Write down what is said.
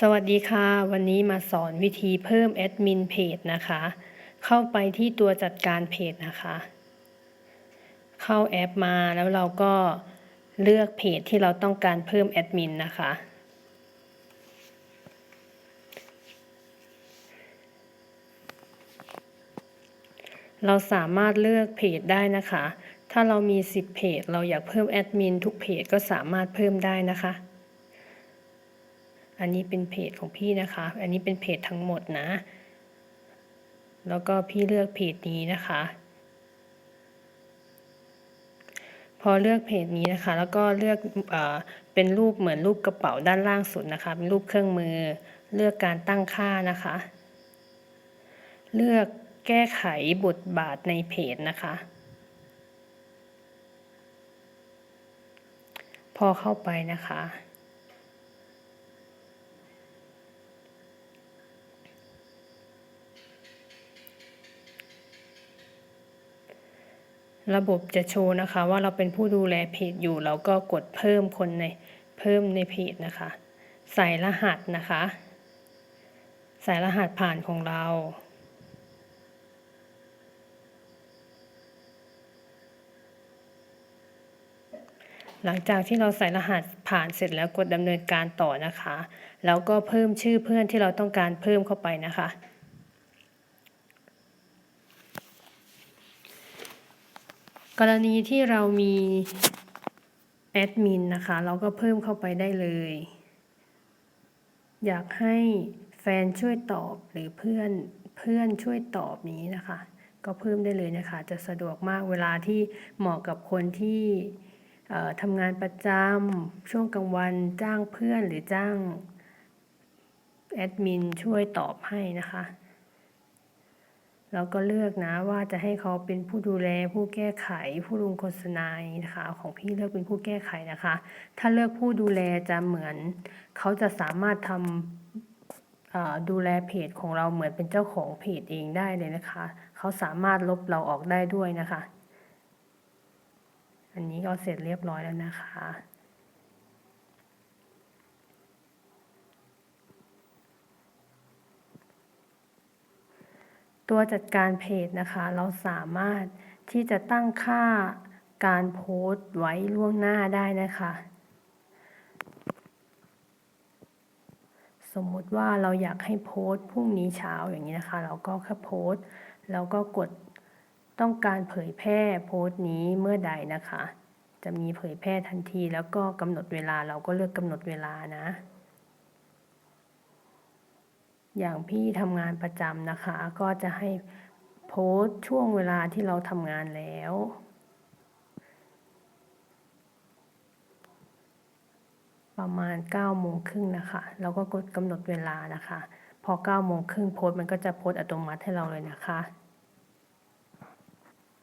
สวัสดีค่ะ วันนี้มาสอนวิธีเพิ่มแอดมินเพจนะคะ เข้าไปที่ตัวจัดการเพจนะคะ เข้าแอปมาแล้วเราก็เลือกเพจที่เราต้องการเพิ่มแอดมินนะคะ เราสามารถเลือกเพจได้นะคะ ถ้าเรามี 10 เพจ เราอยากเพิ่มแอดมินทุกเพจก็สามารถเพิ่มได้นะคะ อันนี้เป็นเพจของพี่นะคะ อันนี้เป็นเพจทั้งหมดนะ แล้วก็พี่เลือกเพจนี้นะคะ พอเลือกเพจนี้นะคะ แล้วก็เลือกเอเป็นรูปเหมือนรูปกระเป๋าด้านล่างสุดนะคะ เป็นรูปเครื่องมือ เลือกการตั้งค่านะคะ เลือกแก้ไขบทบาทในเพจนะคะ พอเข้าไปนะคะ ระบบจะโชว์นะคะ ว่าเราเป็นผู้ดูแลเพจอยู่เราก็กดเพิ่มคนในเพิ่มในเพจนะคะ ใส่รหัสนะคะ ใส่รหัสผ่านของเราหลังจากที่เราใส่รหัสผ่านเสร็จแล้วกดดำเนินการต่อนะคะ แล้วก็เพิ่มชื่อเพื่อนที่เราต้องการเพิ่มเข้าไปนะคะ กรณีที่เรามีแอดมินนะคะ เราก็เพิ่มเข้าไปได้เลย อยากให้แฟนช่วยตอบหรือเพื่อนเพื่อนช่วยตอบนี้นะคะ ก็เพิ่มได้เลยนะคะ จะสะดวกมากเวลาที่เหมาะกับคนที่ทำงานประจำช่วงกลางวันจ้างเพื่อนหรือจ้างแอดมินช่วยตอบให้นะคะ เราก็เลือกนะว่าจะให้เขาเป็นผู้ดูแลผู้แก้ไข ผู้ลงโฆษณานะคะ ของพี่เลือกเป็นผู้แก้ไขนะคะ ถ้าเลือกผู้ดูแลจะเหมือน เขาจะสามารถทำดูแลเพจของเราเหมือนเป็นเจ้าของเพจเองได้เลยนะคะ เขาสามารถลบเราออกได้ด้วยนะคะ อันนี้ก็เสร็จเรียบร้อยแล้วนะคะ ตัวจัดการเพจนะคะ เราสามารถที่จะตั้งค่าการโพสต์ไว้ล่วงหน้าได้นะคะ สมมุติว่าเราอยากให้โพสต์พรุ่งนี้เช้าอย่างนี้นะคะ เราก็แค่โพสต์แล้วก็กดต้องการเผยแพร่โพสต์นี้เมื่อใดนะคะ จะมีเผยแพร่ทันทีแล้วก็กำหนดเวลาเราก็เลือกกำหนดเวลานะ อย่างพี่ทำงานประจำนะคะ ก็จะให้โพสช่วงเวลาที่เราทำงานแล้ว ประมาณ9โมงครึ่งนะคะ เราก็กดกำหนดเวลานะคะ พอ9โมงครึ่งโพสมันก็จะโพสต์อัตโนมัติให้เราเลยนะคะ